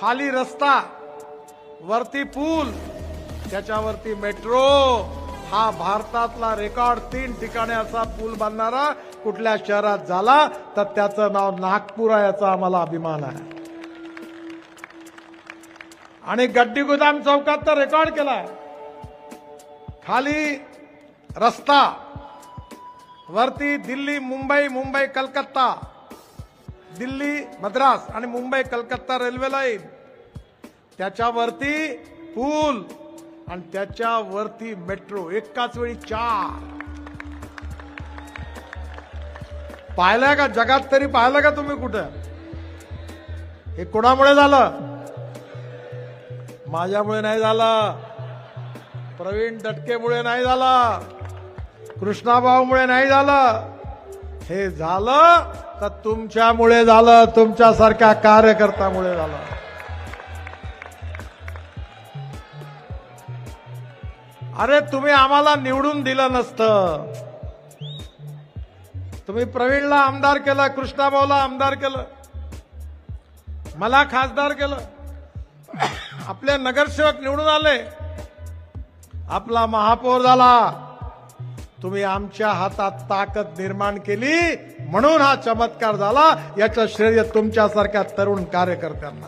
खाली रस्ता वरती पूल त्याच्यावरती मेट्रो. हा भारतातला रेकॉर्ड तीन ठिकाणी असा पूल बांधणारा कुठल्या शहरात झाला तर त्याचं नाव नागपूर आहे याचा आम्हाला अभिमान आहे. आणि गड्डी गोदाम चौकात तर रेकॉर्ड केलाय. खाली रस्ता वरती दिल्ली मुंबई मुंबई कलकत्ता. दिल्ली मद्रास आणि मुंबई कलकत्ता रेल्वे लाईन. त्याच्यावरती पूल आणि त्याच्यावरती मेट्रो. एकाच वेळी चार. पाहिलंय का? जगात तरी पाहिलं का तुम्ही कुठं? हे कोणामुळे झालं? माझ्यामुळे नाही झालं. प्रवीण दटकेमुळे नाही झालं. कृष्णाभाऊमुळे नाही झालं. हे झालं तर तुमच्यामुळे झालं तुमच्यासारख्या कार्यकर्त्यामुळे झालं. अरे तुम्ही आम्हाला निवडून दिलं नसतं. तुम्ही प्रवीणला आमदार केलं कृष्णाभाऊला आमदार केलं मला खासदार केलं. आपले नगरसेवक निवडून आले. आपला महापौर झाला. तुम्ही आमच्या हातात ताकद निर्माण केली म्हणून हा चमत्कार झाला. याचं श्रेय तुमच्यासारख्या तरुण कार्यकर्त्यांना